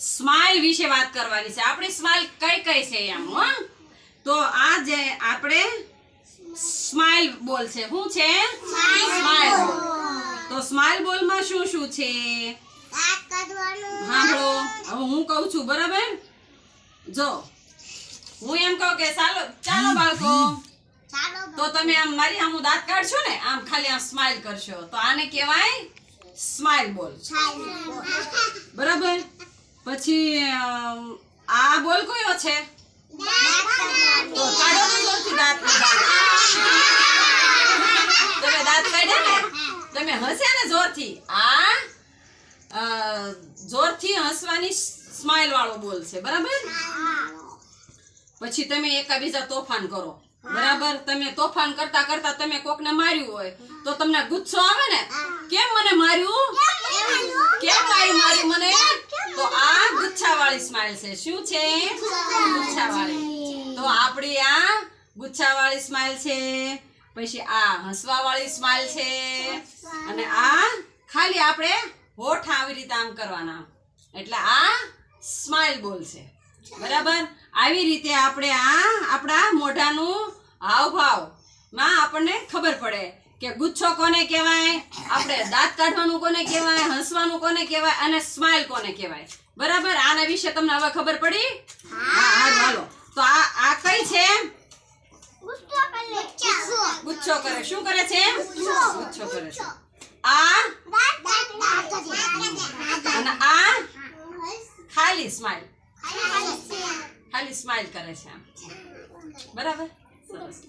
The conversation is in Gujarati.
સ્માઇલ વિશે વાત કરવાની છે. આપણી સ્માઇલ કઈ કઈ છે એમ હો? તો આ જે આપણે સ્માઇલ બોલ છે. શું છે? સ્માઇલ તો સ્માઇલ બોલમાં શું શું છે? સાંભળો હવે હું કહું છું બરાબર? જો હું એમ કહું કે ચાલો ચાલો બાળકો. તો તમે આમ મારી આમ દાંત કાઢશો ને આમ ખાલી આમ સ્માઇલ કરશો. તો આને કહેવાય સ્માઇલ બોલ. બરાબર? પછી આ બોલ કયો છે? તમે દાંત કાઢ્યા ને? તમે હસ્યા ને જોરથી? આ જોરથી હસવાની સ્માઇલ વાળો બોલ છે, બરાબર? પછી તમે એકાબીજા તોફાન કરો. બરાબર? તમે તોફાન કરતા કરતા તમે કોકને માર્યું હોય, તો તમને ગુસ્સો આવે ને? કેમ મને માર્યું? કેમ મારી માર્યું મને? તો આ ગુચ્છાવાળી સ્માઇલ છે. શું છે? ગુચ્છાવાળી. તો આપણી આ ગુચ્છાવાળી સ્માઇલ છે. પછી આ હસવાવાળી સ્માઇલ છે. અને આ ખાલી આપણે હોઠ આવી રીતે આમ કરવાના. એટલે આ સ્માઇલ બોલ છે. બરાબર? આવી રીતે આપણે આ આપણા મોઢાનું હાવભાવમાં આપણને ખબર પડે. કે ગુચ્છો કોને કહેવાય? આપણે દાંત કાઢવાનું કોને કહેવાય? હસવાનું કોને કહેવાય? અને સ્માઇલ કોને કહેવાય? બરાબર? આના વિશે તમને હવે ખબર પડી? હા હાલો. તો આ આ કઈ છે? ગુચ્છો કરે. શું કરે છે? ગુચ્છો. કરે છે. આ? અને આ? ખાલી સ્માઇલ ખાલી સ્માઇલ કરે છે. બરાબર? સરસ.